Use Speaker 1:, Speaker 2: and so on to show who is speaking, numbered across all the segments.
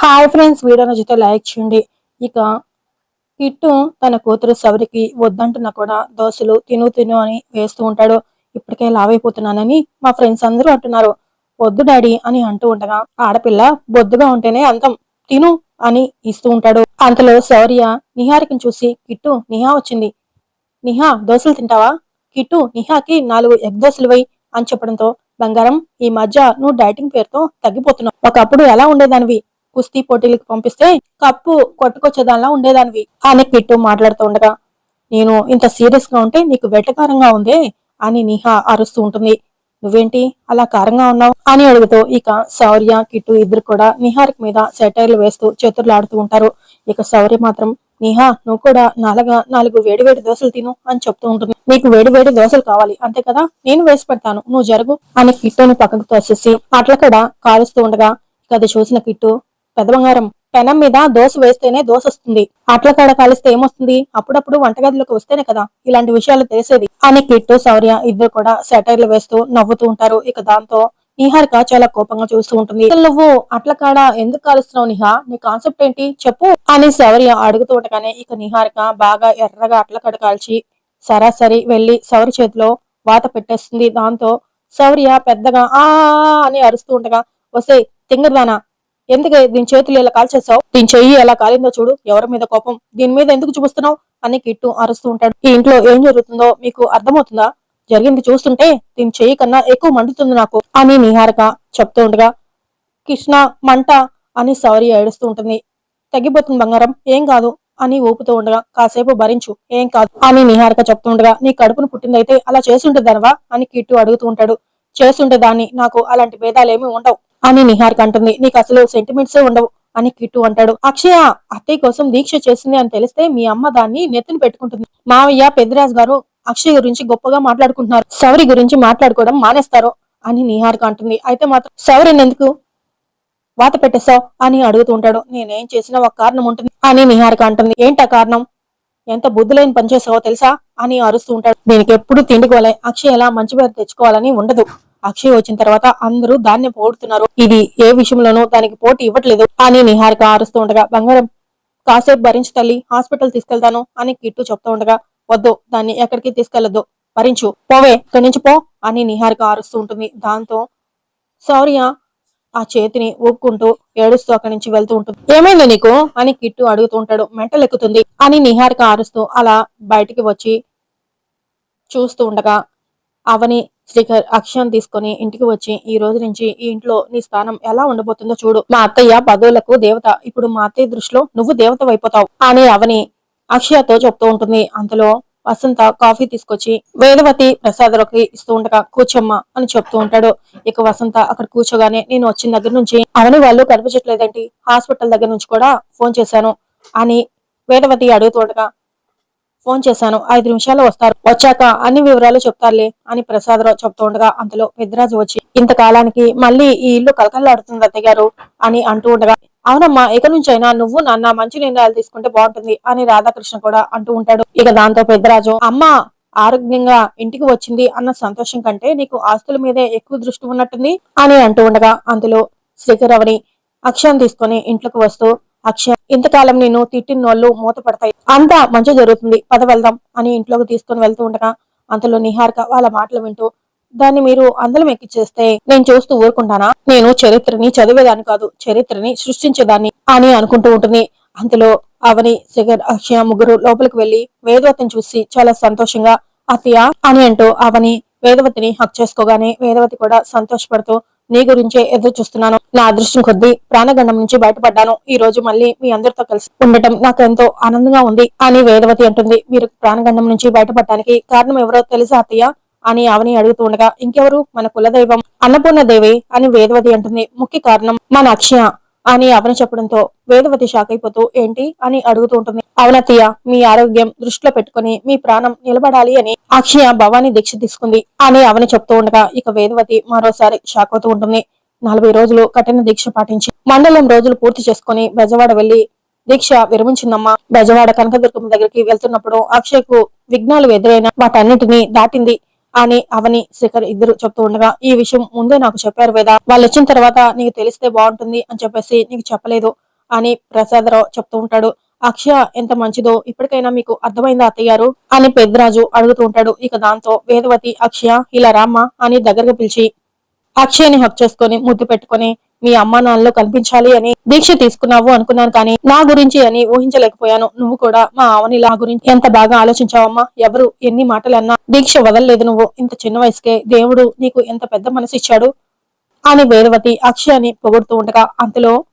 Speaker 1: Hi friends video నచ్చితే like చేయండి. ఇక కిట్టు తన కూతురు సవరికి వద్దంటున్నా కూడా దోశలు తిను తిను అని వేస్తూ ఉంటాడు. ఇప్పటికే లావైపోతున్నానని మా ఫ్రెండ్స్ అందరూ అంటున్నారు. వద్దు డాడీ అని అంటూ ఉండగా ఆడపిల్ల బొద్దుగా ఉంటేనే అంతం తిను అని ఇస్తూ ఉంటాడు. అంతలో శౌర్య నిహారికని చూసి కిట్టు నిహా వచ్చింది. నిహా దోశలు తింటావా? కిట్టు నిహాకి నాలుగు ఎగ్ దోశలు వై అని చెప్పడంతో బంగారం ఈ మధ్య నువ్వు డైటింగ్ పేరుతో తగ్గిపోతున్నావు. ఒకప్పుడు ఎలా ఉండేదానివి? కుస్తీ పోటీలకు పంపిస్తే కప్పు కొట్టుకొచ్చేదానిలా ఉండేదానివి. అని కిట్టు మాట్లాడుతూ ఉండగా నేను ఇంత సీరియస్గా ఉంటే నీకు వెటకారంగా ఉందే అని నిహా అరుస్తూ ఉంటుంది. నువ్వేంటి అలా కారంగా ఉన్నావు? అని అడుగుతూ ఇక శౌర్య కిట్టు ఇద్దరు కూడా నిహారిక్ మీద సెటైర్లు వేస్తూ చేతులు ఉంటారు. ఇక శౌర్య మాత్రం నిహా నువ్వు కూడా నాలుగా నాలుగు వేడి వేడి దోశలు తిను అని చెప్తూ ఉంటుంది. నీకు వేడి వేడి దోశలు కావాలి అంతే కదా? నేను వేసి పెడతాను నువ్వు జరుగు అని కిట్టుని పక్కకు తోసేసి అట్ల కూడా కాలుస్తూ ఉండగా ఇక అది చూసిన కిట్టు పెదబంగారం. పెనం మీద దోశ వేస్తేనే దోశ వస్తుంది. అట్ల కాడ కాలిస్తే ఏమొస్తుంది? అప్పుడప్పుడు వంటగదిలోకి వస్తేనే కదా ఇలాంటి విషయాలు తెలిసేది అని కిట్టు శౌర్య ఇద్దరు కూడా సెటైర్లు వేస్తూ నవ్వుతూ ఉంటారు. ఇక దాంతో నిహారిక చాలా కోపంగా చూస్తూ ఉంటుంది. నువ్వు అట్ల కాడ ఎందుకు కాలుస్తున్నావు నిహా? నీ కాన్సెప్ట్ ఏంటి? చెప్పు అని శౌర్య అడుగుతూ ఉండగానే ఇక నిహారిక బాగా ఎర్రగా అట్ల కాడ కాల్చి సరాసరి వెళ్ళి శౌర్య చేతిలో వాత పెట్టేస్తుంది. దాంతో శౌర్య పెద్దగా ఆ అని అరుస్తూ ఉండగా వస్తే తింగరదానా ఎందుకు దీని చేతులు ఇలా కాల్చేసావు దీని చెయ్యి ఎలా కాలిందో చూడు. ఎవరి మీద కోపం? దీని మీద ఎందుకు చూపిస్తున్నావు? అని కిట్టు అరుస్తూ ఉంటాడు. ఈ ఇంట్లో ఏం జరుగుతుందో మీకు అర్థమవుతుందా? జరిగింది చూస్తుంటే దీని చెయ్యి కన్నా ఎక్కువ మండుతుంది నాకు. అని నిహారిక చెప్తూ ఉండగా కృష్ణ మంట అని సౌరి ఏడుస్తూ ఉంటుంది. తగ్గిపోతుంది బంగారం. ఏం కాదు అని ఊపుతూ ఉండగా కాసేపు భరించు. ఏం కాదు అని నిహారిక చెప్తూ ఉండగా నీ కడుపును పుట్టిందైతే అలా చేసుంటేదానవా అని కిట్టు అడుగుతూ ఉంటాడు. చేసుంటే దాన్ని నాకు అలాంటి భేదాలేమీ ఉండవు. అని నిహారిక అంటుంది. నీకు అసలు సెంటిమెంట్స్ ఉండవు అని కిట్టు అంటాడు. అక్షయ అత్తయ్య కోసం దీక్ష చేసింది అని తెలిస్తే మీ అమ్మ దాన్ని నెత్తిన పెట్టుకుంటుంది. మావయ్య పెద్దిరాజు గారు అక్షయ్ గురించి గొప్పగా మాట్లాడుకుంటున్నారు. సౌరి గురించి మాట్లాడుకోవడం మానేస్తారు అని నిహారిక అంటుంది. అయితే మాత్రం సౌరిని ఎందుకు వాత పెట్టేశావు? అని అడుగుతూ ఉంటాడు. నేనేం చేసినా ఒక కారణం ఉంటుంది అని నిహారిక అంటుంది. ఏంటా కారణం? ఎంత బుద్ధులైన పనిచేసావో పని తెలుసా? అని అరుస్తూ ఉంటాడు. దీనికి ఎప్పుడు తిండికోలే అక్షయ్ ఎలా మంచి పేరు తెచ్చుకోవాలని ఉండదు. అక్షయ్ వచ్చిన తర్వాత అందరూ దాన్ని పోడుతున్నారు. ఇది ఏ విషయంలోనూ దానికి పోటీ ఇవ్వట్లేదు. అని నిహారిక ఆరుస్తూ ఉండగా బంగారం కాసేపు భరించు తల్లి హాస్పిటల్ తీసుకెళ్తాను అని కిట్టు చెప్తూ ఉండగా వద్దు దాన్ని ఎక్కడికి తీసుకెళ్ళొద్దు భరించు. పోవే ఇక్కడి నుంచి పో అని నిహారిక ఆరుస్తూ ఉంటుంది. దాంతో శౌర్య ఆ చేతిని ఊక్కుంటూ ఏడుస్తూ అక్కడి నుంచి వెళ్తూ ఉంటుంది. ఏమైంది నీకు? అని కిట్టు అడుగుతూ ఉంటాడు. మెంటలెక్కుతుంది అని నిహారిక ఆరుస్తూ అలా బయటికి వచ్చి చూస్తూ ఉండగా అవని శ్రీకర్ అక్షయం తీసుకొని ఇంటికి వచ్చి ఈ రోజు నుంచి ఈ ఇంట్లో నీ స్థానం ఎలా ఉండబోతుందో చూడు. మా అత్తయ్య పదవులకు దేవత. ఇప్పుడు మా అత్తయ్య దృష్టిలో నువ్వు దేవత అయిపోతావు అని అవని అక్షయతో చెప్తూ ఉంటుంది. అంతలో వసంత కాఫీ తీసుకొచ్చి వేదవతి ప్రసాదరావుకి ఇస్తూ ఉండగా కూర్చోమ్మ అని చెప్తూ ఉంటాడు. ఇక వసంత అక్కడ కూర్చోగానే నేను వచ్చిన దగ్గర నుంచి అవని వాళ్ళు కనిపించట్లేదేంటి హాస్పిటల్ దగ్గర నుంచి కూడా ఫోన్ చేశాను అని వేదవతి అడుగుతూ ఉండగా ఫోన్ చేశాను. ఐదు నిమిషాలు వస్తారు. వచ్చాక అన్ని వివరాలు చెప్తారులే అని ప్రసాదరావు చెప్తూ ఉండగా అంతలో పెద్దరాజు వచ్చి ఇంతకాలానికి మళ్ళీ ఈ ఇల్లు కలకల్లాడుతుంది అత్తయ్య గారు అని అంటూ ఉండగా అవునమ్మా ఇక నుంచైనా నువ్వు నాన్న మంచి నిర్ణయాలు తీసుకుంటే బాగుంటుంది అని రాధాకృష్ణ కూడా అంటూ ఉంటాడు. ఇక దాంతో పెద్దరాజు అమ్మ ఆరోగ్యంగా ఇంటికి వచ్చింది అన్న సంతోషం కంటే నీకు ఆస్తుల మీదే ఎక్కువ దృష్టి ఉన్నట్టుంది అని అంటూ ఉండగా అందులో శ్రీకరవని అక్షయం తీసుకొని ఇంట్లోకి వస్తూ అక్షయ ఇంతకాలం నేను తిట్టిన వాళ్ళు మూత పడతాయి అంతా మంచి జరుగుతుంది. పద వెళ్దాం అని ఇంట్లోకి తీసుకొని వెళ్తూ ఉండగా అంతలో నిహారిక వాళ్ళ మాటలు వింటూ దాన్ని మీరు అందలం ఎక్కిచ్చేస్తే నేను చూస్తూ ఊరుకుంటానా? నేను చరిత్రని చదివేదాన్ని కాదు చరిత్రని సృష్టించేదాన్ని అని అనుకుంటూ ఉంటుంది. అంతలో అవని శిఖర్ అక్షయ ముగ్గురు లోపలికి వెళ్ళి వేదవతిని చూసి చాలా సంతోషంగా అతియా అని అంటూ అవని వేదవతిని హక్ చేసుకోగానే వేదవతి కూడా సంతోషపడుతూ నీ గురించే ఎదురు చూస్తున్నాను. నా అదృష్టం కొద్దీ ప్రాణగండం నుంచి బయటపడ్డాను. ఈ రోజు మళ్ళీ మీ అందరితో కలిసి ఉండటం నాకు ఎంతో ఆనందంగా ఉంది అని వేదవతి అంటుంది. మీరు ప్రాణగండం నుంచి బయటపడటానికి కారణం ఎవరో తెలుసా అత్తయ్య? అని అవని అడుగుతూ ఉండగా ఇంకెవరు? మన కులదైవం అన్నపూర్ణ దేవి అని వేదవతి అంటుంది. ముఖ్య కారణం మన అక్షయ అని అవని చెప్పడంతో వేదవతి షాక్ అయిపోతూ ఏంటి? అని అడుగుతూ ఉంటుంది. అవనతీయ మీ ఆరోగ్యం దృష్టిలో పెట్టుకుని మీ ప్రాణం నిలబడాలి అని అక్షయ భవాని దీక్ష తీసుకుంది అని అవని చెప్తూ ఉండగా ఇక వేదవతి మరోసారి షాక్ అవుతూ ఉంటుంది. నలభై రోజులు కఠిన దీక్ష పాటించి మండలం రోజులు పూర్తి చేసుకుని బెజవాడ వెళ్ళి దీక్ష విరమించిందమ్మా. బెజవాడ కనకదుర్గమ్మ దగ్గరికి వెళ్తున్నప్పుడు అక్షయ్కు విఘ్నాలు ఎదురైన వాటన్నిటినీ దాటింది. అని అవని శిఖర్ ఇద్దరు చెప్తూ ఉండగా ఈ విషయం ముందే నాకు చెప్పారు వేద. వాళ్ళు వచ్చిన తర్వాత నీకు తెలిస్తే బాగుంటుంది అని చెప్పేసి నీకు చెప్పలేదు అని ప్రసాదరావు చెప్తూ ఉంటాడు. అక్షయ ఎంత మంచిదో ఇప్పటికైనా మీకు అర్థమైందా అత్తయ్య గారు అని పెద్దరాజు అడుగుతూ ఉంటాడు. ఇక దాంతో వేదవతి అక్షయ ఇలా రామ్మా అని దగ్గరకు పిలిచి అక్షయ్ని హక్ చేసుకొని ముద్దు పెట్టుకొని మీ అమ్మా నాన్నలో కనిపించాలి అని దీక్ష తీసుకున్నావు అనుకున్నాను కానీ నా గురించి అని ఊహించలేకపోయాను. నువ్వు కూడా మా అవని లా గురించి ఎంత బాగా ఆలోచించావమ్మా? ఎవరు ఎన్ని మాటలన్నా దీక్ష వదలలేదు నువ్వు. ఇంత చిన్న వయసుకే దేవుడు నీకు ఎంత పెద్ద మనసు ఇచ్చాడు? అని వేదవతి అక్షయాన్ని పొగుడుతూ ఉండగా అంతలో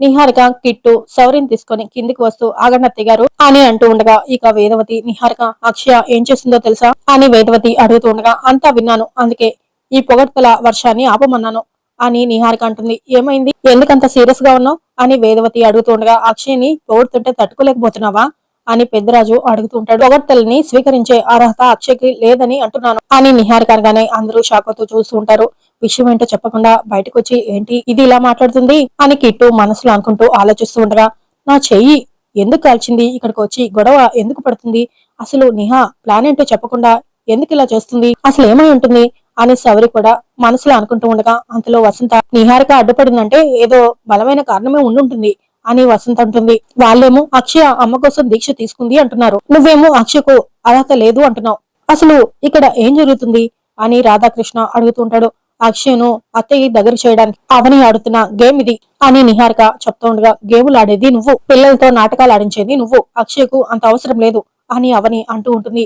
Speaker 1: నిహారిక కిట్టు సౌరిని తీసుకొని కిందికి వస్తూ ఆగండి గారు అని అంటూ ఉండగా ఇక వేదవతి నిహారిక అక్షయ ఏం చేస్తుందో తెలుసా? అని వేదవతి అడుగుతూ ఉండగా అంతా విన్నాను. అందుకే ఈ పొగడ్తల వర్షాన్ని ఆపమన్నాను. అని నిహారిక అంటుంది. ఏమైంది? ఎందుకంత సీరియస్గా ఉన్నావు? అని వేదవతి అడుగుతుండగా అక్షయ్ని తోడుతుంటే తట్టుకోలేకపోతున్నావా? అని పెద్దరాజు అడుగుతుంటాడు. పొగడ్తల్ని స్వీకరించే అర్హత అక్షయ్కి లేదని అంటున్నాను అని నిహారిక అనగానే అందరూ షాకతో చూస్తూ ఉంటారు. విషయం ఏంటో చెప్పకుండా బయటకు వచ్చి ఏంటి ఇది ఇలా మాట్లాడుతుంది? అని కిట్టు మనసులో అనుకుంటూ ఆలోచిస్తూ ఉండగా నా చెయ్యి ఎందుకు కాల్చింది? ఇక్కడికి వచ్చి గొడవ ఎందుకు పడుతుంది? అసలు నిహా ప్లాన్ ఏంటో చెప్పకుండా ఎందుకు ఇలా చేస్తుంది? అసలు ఏమై ఉంటుంది? అని సవరి కూడా మనసులో అనుకుంటూ ఉండగా అంతలో వసంత నిహారిక అడ్డుపడిందంటే ఏదో బలమైన కారణమే ఉండుంటుంది అని వసంత అంటుంది. వాళ్ళేమో అక్షయ అమ్మ కోసం దీక్ష తీసుకుంది అంటున్నారు. నువ్వేమో అక్షయకు అర్హత లేదు అంటున్నావు. అసలు ఇక్కడ ఏం జరుగుతుంది? అని రాధాకృష్ణ అడుగుతుంటాడు అక్షయ్ను అత్తయ్య దగ్గర చేయడానికి అవని ఆడుతున్న గేమ్ ఇది అని నిహారిక చెప్తూ ఉండగా గేములు ఆడేది నువ్వు. పిల్లలతో నాటకాలు ఆడించేది నువ్వు. అక్షయ్కు అంత అవసరం లేదు అని అవని అంటూ ఉంటుంది.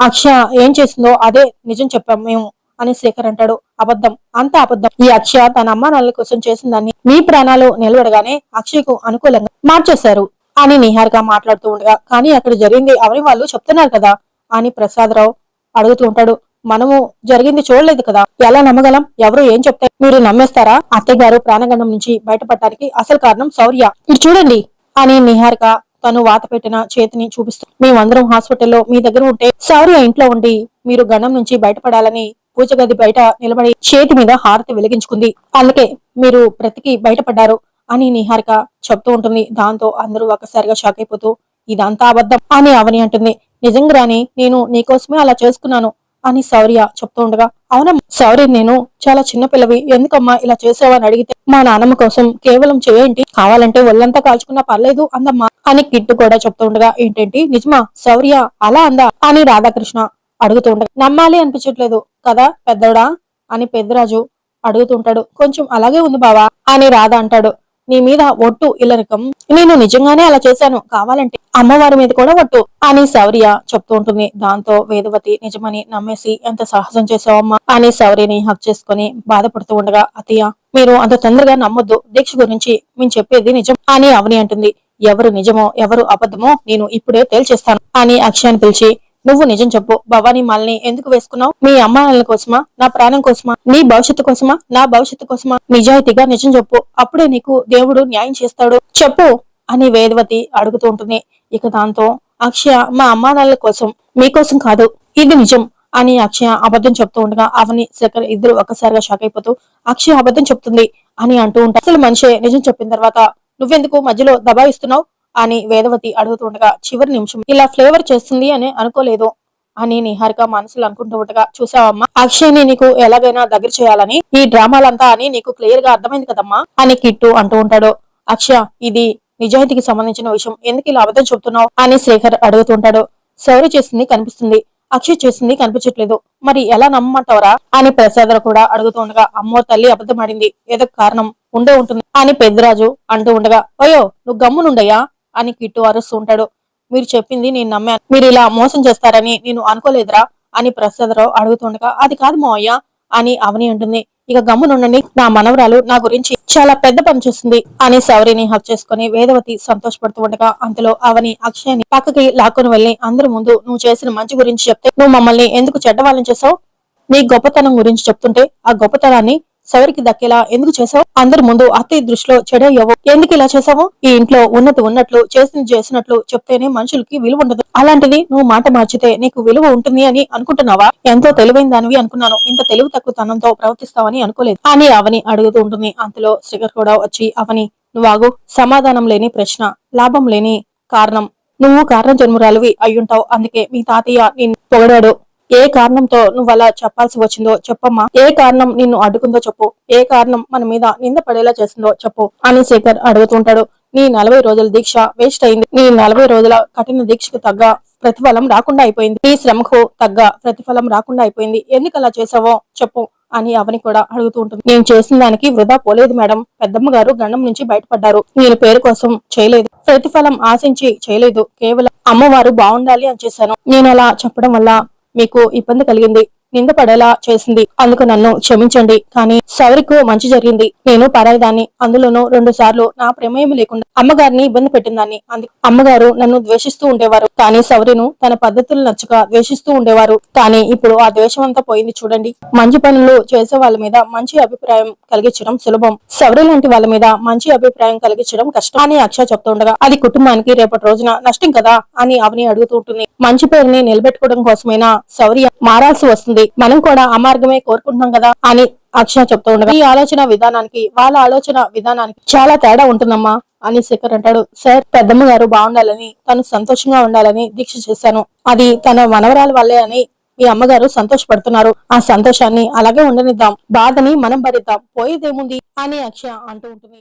Speaker 1: అక్షయ ఏం చేసిందో అదే నిజం చెప్పాం మేము అని శేఖర్ అంటాడు. అబద్ధం అంత అబద్ధం. ఈ అక్షయ తన అమ్మ నాన్నల కోసం చేసిందని మీ ప్రాణాలు నిలబడగానే అక్షయ్కు అనుకూలంగా మార్చేశారు అని నిహారిక మాట్లాడుతూ ఉండగా కానీ అక్కడ జరిగింది అవని వాళ్ళు చెప్తున్నారు కదా అని ప్రసాదరావు అడుగుతూ ఉంటాడు. మనము జరిగింది చూడలేదు కదా ఎలా నమ్మగలం? ఎవరు ఏం చెప్తారు మీరు నమ్మేస్తారా? అత్తయ్య గారు ప్రాణగండం నుంచి బయటపడటానికి అసలు కారణం శౌర్య. మీరు చూడండి అని నిహారిక తను వాత పెట్టిన చేతిని చూపిస్తూ మేమందరం హాస్పిటల్లో మీ దగ్గర ఉంటే శౌర్య ఇంట్లో ఉండి మీరు గణం నుంచి బయటపడాలని పూజ గది బయట నిలబడి చేతి మీద హారతి వెలిగించుకుంది. అందుకే మీరు బ్రతికి బయటపడ్డారు అని నిహారిక చెప్తూ ఉంటుంది. దాంతో అందరూ ఒక్కసారిగా షాక్ అయిపోతూ ఇదంతా అబద్ధం అని అవని అంటుంది. నిజంగానే నేను నీకోసమే అలా చేసుకున్నాను. అని శౌర్య చెప్తూ ఉండగా అవునమ్మా శౌర్య నేను చాలా చిన్న పిల్లవి. ఎందుకమ్మా ఇలా చేసావని అడిగితే మా నాన్నమ్మ కోసం కేవలం చేయండి. కావాలంటే ఒళ్ళంతా కాల్చుకున్నా పర్లేదు అందమ్మా అని కిట్టు కూడా చెప్తూ ఉండగా ఏంటంటే? నిజమా? శౌర్య అలా అందా? అని రాధాకృష్ణ అడుగుతూ ఉండగా నమ్మాలి అనిపించట్లేదు కదా పెద్దోడా? అని పెద్దరాజు అడుగుతుంటాడు కొంచెం అలాగే ఉంది బావా అని రాధ అంటాడు. నీ మీద ఒట్టు ఇల్లరికం. నేను నిజంగానే అలా చేశాను. కావాలంటే అమ్మవారి మీద కూడా ఒట్టు. అని శౌర్య చెప్తూ ఉంటుంది. దాంతో వేదవతి నిజమని నమ్మేసి ఎంత సాహసం చేసావమ్మా అని శౌర్యని హక్ చేసుకుని బాధపడుతూ ఉండగా అతయ్య మీరు అంత తొందరగా నమ్మొద్దు. దీక్ష గురించి మేము చెప్పేది నిజం అని అవని అంటుంది. ఎవరు నిజమో ఎవరు అబద్ధమో నేను ఇప్పుడే తేల్చేస్తాను అని అక్షయాన్ని పిలిచి నువ్వు నిజం చెప్పు. భవానీ మాలని ఎందుకు వేసుకున్నావు? మీ అమ్మాయిల కోసమా? నా ప్రాణం కోసమా? నీ భవిష్యత్తు కోసమా? నా భవిష్యత్తు కోసమా? నిజాయితీగా నిజం చెప్పు. అప్పుడే నీకు దేవుడు న్యాయం చేస్తాడు. చెప్పు అని వేదవతి అడుగుతూ ఉంటుంది. ఇక దాంతో అక్షయ మా అమ్మానాన్నల కోసం మీకోసం కాదు ఇది నిజం అని అక్షయ అబద్ధం చెప్తూ ఉండగా అవని శేఖర్ ఇద్దరు ఒక్కసారిగా షాక్ అయిపోతూ అక్షయ అబద్ధం చెప్తుంది అని అంటూ ఉంటారు. అసలు మనిషి నిజం చెప్పిన తర్వాత నువ్వెందుకు మధ్యలో దబాయిస్తున్నావు? అని వేదవతి అడుగుతుండగా చివరి నిమిషం. ఇలా ఫ్లేవర్ చేస్తుంది అని అనుకోలేదు అని నిహారిక మనసులు అనుకుంటూ ఉండగా చూసావమ్మా అక్షయ్ని నీకు ఎలాగైనా దగ్గర చేయాలని ఈ డ్రామాలంతా అని నీకు క్లియర్గా అర్థమైంది కదమ్మా అని కిట్టు అంటూ ఉంటాడు. అక్షయ ఇది నిజాయితీకి సంబంధించిన విషయం. ఎందుకు ఇలా అబద్ధం చెప్తున్నావు అని శేఖర్ అడుగుతుంటాడు శౌరి చేసింది కనిపిస్తుంది. అక్షయ్ చేసింది కనిపించట్లేదు. మరి ఎలా నమ్మంటావరా? అని ప్రసాదరావు కూడా అడుగుతూ ఉండగా అమ్మో తల్లి అబద్ధమాడింది ఏదో కారణం ఉండే ఉంటుంది అని పెద్దరాజు అంటూ ఉండగా అయ్యో నువ్వు గమ్మునుండయ్యా? అని కిట్టు అరుస్తుంటాడు మీరు చెప్పింది నేను నమ్మాను. మీరు ఇలా మోసం చేస్తారని నేను అనుకోలేదురా అని ప్రసాదరావు అడుగుతుండగా అది కాదు మావయ్య అని అవని అంటుంది. ఇక గమ్మునుండండి నా మనవరాలు నా గురించి చాలా పెద్ద పని చేస్తుంది అని సౌరిని హక్ చేసుకుని వేదవతి సంతోషపడుతూ ఉండగా అంతలో అవని అక్షయని పక్కకి లాక్కొని వెళ్ళి అందరి ముందు నువ్వు చేసిన మంచి గురించి చెప్తే నువ్వు మమ్మల్ని ఎందుకు చెడ్డ వాళ్ళని చేసావు నీ గొప్పతనం గురించి చెప్తుంటే ఆ గొప్పతనాన్ని సవరికి దక్కేలా ఎందుకు చేసావు అందరి ముందు అత్తయ్య దృష్టిలో చెడయ్యవు. ఎందుకు ఇలా చేసావు ఈ ఇంట్లో ఉన్నది ఉన్నట్లు చేసింది చేసినట్లు చెప్తేనే మనుషులకి విలువ ఉండదు. అలాంటిది నువ్వు మాట మార్చితే నీకు విలువ ఉంటుంది అని అనుకుంటున్నావా? ఎంతో తెలివైన దానివి అనుకున్నాను. ఇంత తెలివి తక్కువ తనంతో ప్రవర్తిస్తావని అనుకోలేదు. అని అవని అడుగుతూ ఉంటుంది. అంతలో శ్రీకర్ కూడా వచ్చి అవని నువ్వాగు సమాధానం లేని ప్రశ్న లాభం లేని కారణం. నువ్వు కారణ జన్మురాలివి అయ్యుంటావు. అందుకే మీ తాతయ్య నిన్ను పొగడాడు. ఏ కారణంతో నువ్వు అలా చెప్పాల్సి వచ్చిందో చెప్పమ్మా. ఏ కారణం నిన్ను అడ్డుకుందో చెప్పు. ఏ కారణం మన మీద నింద పడేలా చేసిందో చెప్పు అని శేఖర్ అడుగుతుంటాడు నీ నలభై రోజుల దీక్ష వేస్ట్ అయింది. నీ నలభై రోజుల కఠిన దీక్షకు తగ్గ ప్రతిఫలం రాకుండా అయిపోయింది. నీ శ్రమకు తగ్గ ప్రతిఫలం రాకుండా అయిపోయింది. ఎందుకు అలా చేసావో చెప్పు అని అవని కూడా అడుగుతూ ఉంటుంది. నేను చేసిన దానికి వృధా పోలేదు మేడం. పెద్దమ్మ గారు గండం నుంచి బయటపడ్డారు. నేను పేరు కోసం చేయలేదు. ప్రతిఫలం ఆశించి చేయలేదు. కేవలం అమ్మవారు బాగుండాలి అని చేశాను. నేను అలా చెప్పడం వల్ల మీకు ఇబ్బంది కలిగింది. నిందపడేలా చేసింది. అందుకు నన్ను క్షమించండి. కానీ సవరికు మంచి జరిగింది. నేను పరాయిదాన్ని. అందులోనూ రెండు సార్లు నా ప్రమేయం లేకుండా అమ్మగారిని ఇబ్బంది పెట్టిందాన్ని. అందుకు అమ్మగారు నన్ను ద్వేషిస్తూ ఉండేవారు. కానీ సౌరిను తన పద్ధతులు నచ్చక ద్వేషిస్తూ ఉండేవారు. కానీ ఇప్పుడు ఆ ద్వేషం అంతా పోయింది చూడండి. మంచి పనులు చేసే వాళ్ళ మీద మంచి అభిప్రాయం కలిగించడం సులభం. సౌరి లాంటి వాళ్ళ మీద మంచి అభిప్రాయం కలిగించడం కష్టం అని అక్ష చెప్తుండగా అది కుటుంబానికి రేపటి రోజున నష్టం కదా అని అవని అడుగుతూ ఉంటుంది. మంచి పేరుని నిలబెట్టుకోవడం కోసమైనా శౌర్య మారాల్సి వస్తుంది. మనం కూడా ఆ మార్గమే కోరుకుంటున్నాం కదా అని అక్షయ చెప్తూ ఉండగా ఈ ఆలోచన విధానానికి వాళ్ళ ఆలోచన విధానానికి చాలా తేడా ఉంటుందమ్మా అని శేఖర్ అంటాడు. సార్ పెద్దమ్మ గారు బాగుండాలని తను సంతోషంగా ఉండాలని దీక్ష చేశాను. అది తన మనవరాల వల్లే అని మీ అమ్మగారు సంతోషపడుతున్నారు. ఆ సంతోషాన్ని అలాగే ఉండనిద్దాం. బాధని మనం భరిద్దాం. పోయేదేముంది? అని అక్షయ అంటూ ఉంటుంది.